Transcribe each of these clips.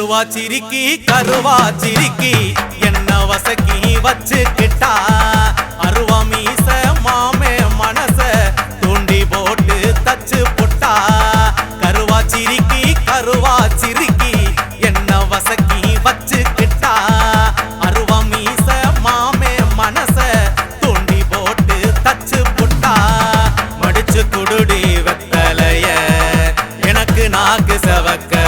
கருவா சிரிக்கி கருவா சிரிக்கி என்ன வசக்கி வச்சுக்கிட்டா அருவா மீச மாமே மனச தூண்டி போட்டு தச்சு புட்டா? கருவா சிரிக்கி கருவா சிரிக்கி என்ன வசக்கி வச்சுக்கிட்டா அருவா மீச மாமே மனச தூண்டி போட்டு தச்சு புட்டா? மடிச்சு குடுடி வெத்தலைய எனக்கு நாக்கு செவக்க.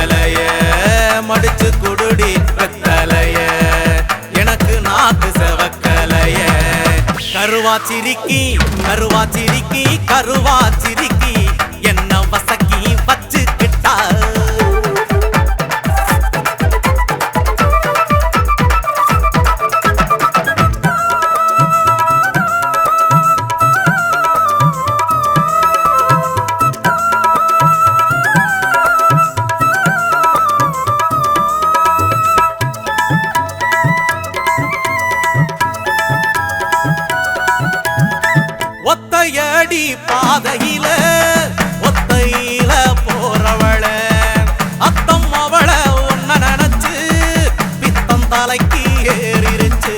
கருவா சிரிக்கி கருவா என்ன வசக்கி பாதையில ஒத்தையில போறவள. அத்தம் அவள ஒன்ன நினைச்சு பித்தம் தலைக்கு ஏறிருச்சு.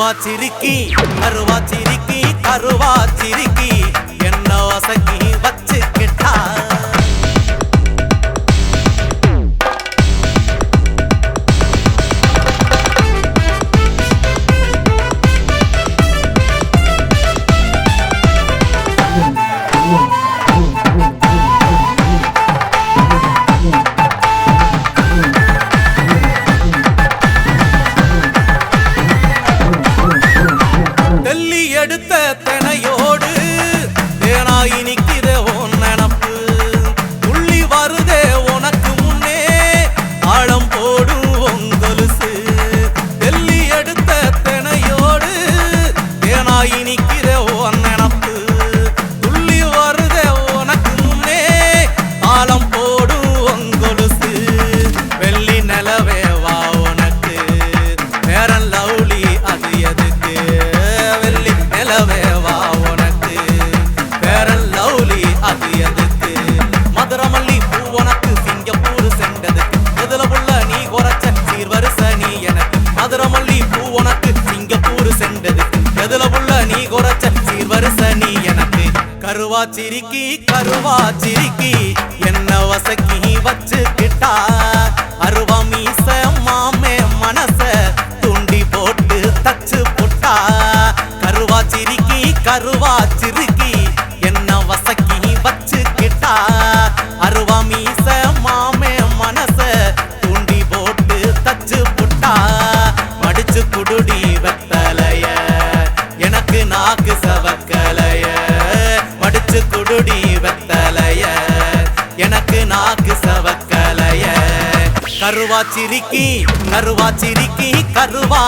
கருவா சிரிக்கி கருவா சிரிக்கி கருவா சிரிக்கி. என்ன வசக்கி வெள்ளி வா உனக்கு. பேரல் லவ்லி அது எதுக்கு? மதுரமல்லி பூ உனக்கு சிங்கப்பூர் செண்டது எதுல புள்ள நீ குறைச்ச சீர்வரிச நீ எனக்கு? மதுரமல்லி பூ உனக்கு சிங்கப்பூர் செண்டது எதுல புள்ள நீ குறைச்ச சீர்வரிச நீ எனக்கு? கருவா சிரிக்கி கருவா சிரிக்கி. என்ன வசக்கி வச்சுக்கிட்டா. அருவா மீச கருவா சிரிக்கி கருவா